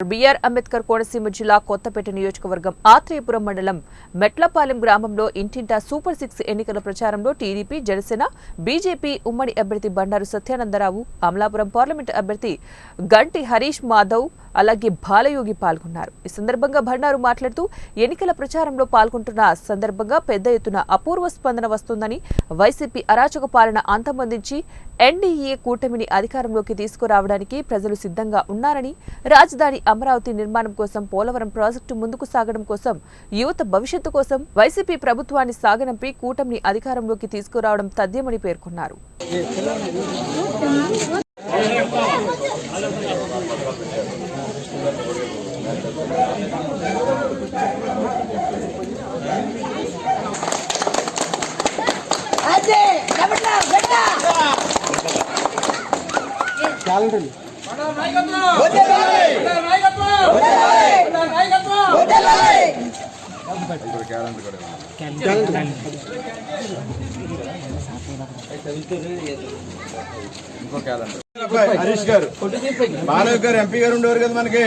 BR Ambedkar Konaseema జిల్లా కొత్తపేట నియోజకవర్గం ఆత్రేయపురం మండలం మెట్లపాలెం గ్రామంలో ఇంటింటా సూపర్ సిక్స్ ఎన్నికల ప్రచారంలో టీడీపీ జనసేన బీజేపీ ఉమ్మడి అభ్యర్థి బండారు సత్యానందరావు అమలాపురం పార్లమెంటు అభ్యర్థి గంటి హరీష్ మాధవ్ అలాగే బాలయోగి పాల్గొన్నారు. ఈ సందర్భంగా బండారు మాట్లాడుతూ ఎన్నికల ప్రచారంలో పాల్గొంటున్న సందర్భంగా పెద్ద ఎత్తున అపూర్వ స్పందన వస్తుందని వైసీపీ అరాచక పాలన అంతమొందించి ఎన్డీఏ కూటమిని అధికారంలోకి తీసుకురావడానికి ప్రజలు సిద్ధంగా ఉన్నారని రాజధాని అమరావతి నిర్మాణం కోసం పోలవరం ప్రాజెక్టు ముందుకు సాగడం కోసం యువత భవిష్యత్తు కోసం వైసీపీ ప్రభుత్వాన్ని సాగనంపి కూటమిని అధికారంలోకి తీసుకురావడం తథ్యమని పేర్కొన్నారు. అదే క్యాలెండర్ హరీష్ గారు మాధవ్ గారు ఎంపీ గారు ఉండేవారు కదా మనకి.